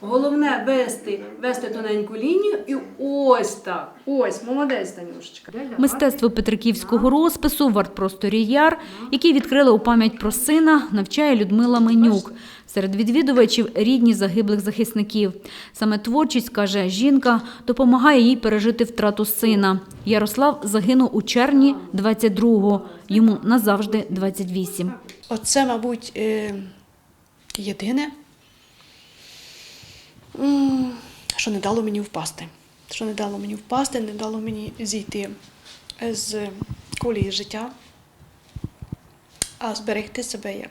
Головне вести, вести тоненьку лінію і ось так. Ось, молодець, Танюшечка. Мистецтво петриківського розпису в артпросторі Яр, який відкрила у пам'ять про сина, навчає Людмила Менюк. Серед відвідувачів рідні загиблих захисників. Саме творчість, каже жінка, допомагає їй пережити втрату сина. Ярослав загинув у червні 22-го, йому назавжди 28. Оце, мабуть, е, єдине, що не дало мені впасти. Що не дало мені впасти, не дало мені зійти з колії життя, а зберегти себе як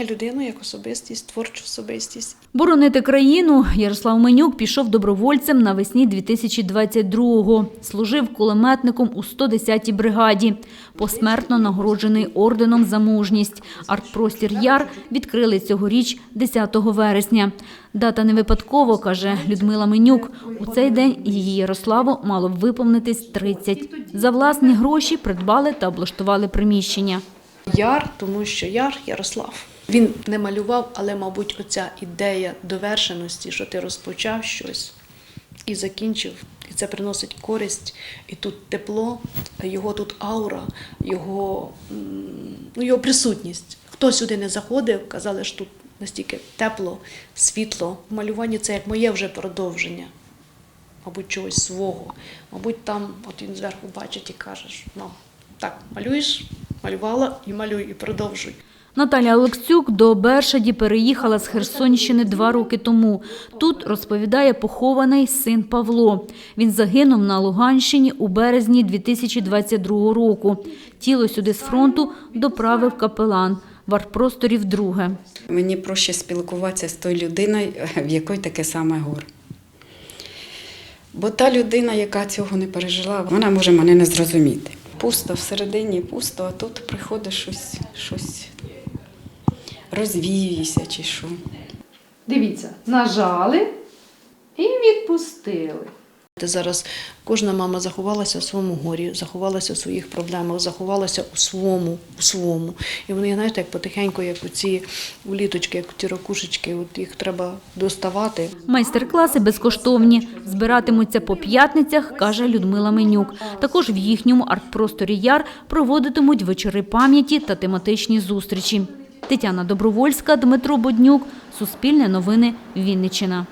людину, як особистість, творчу особистість. Боронити країну Ярослав Менюк пішов добровольцем навесні 2022-го. Служив кулеметником у 110-й бригаді. Посмертно нагороджений орденом за мужність. Артпростір Яр відкрили цьогоріч 10 вересня. Дата не випадково, каже Людмила Менюк. У цей день її Ярославу мало б виповнитись 30. За власні гроші придбали та облаштували приміщення. Яр, тому що Яр Ярослав. Він не малював, але, мабуть, оця ідея довершеності, що ти розпочав щось і закінчив, і це приносить користь, і тут тепло, його тут аура, його, ну, його присутність. Хто сюди не заходив, казали, що тут настільки тепло, світло. Малювання це як моє вже продовження, мабуть, чогось свого. Мабуть, там от він зверху бачить і каже, ну, так, малюєш, малювала і малюй, і продовжуй. Наталя Олексюк до Бершаді переїхала з Херсонщини два роки тому. Тут, розповідає, похований син Павло. Він загинув на Луганщині у березні 2022 року. Тіло сюди з фронту доправив капелан. В артпросторі вдруге. Мені проще спілкуватися з тою людиною, в якої таке саме горе. Бо та людина, яка цього не пережила, вона може мене не зрозуміти. Пусто всередині, пусто, а тут приходить щось, щось розвіюється чи що. Дивіться, нажали і відпустили. Ти Зараз кожна мама заховалася в своєму горі, заховалася в своїх проблемах, заховалася у своєму, у своєму. І вони, знаєте, як потихеньку, як у ці уліточки, як ті ракушечки, от їх треба доставати. Майстер-класи безкоштовні. Збиратимуться по п'ятницях, каже Людмила Менюк. Також в їхньому артпросторі Яр проводитимуть вечори пам'яті та тематичні зустрічі. Тетяна Добровольська, Дмитро Боднюк. Суспільне новини. Вінниччина.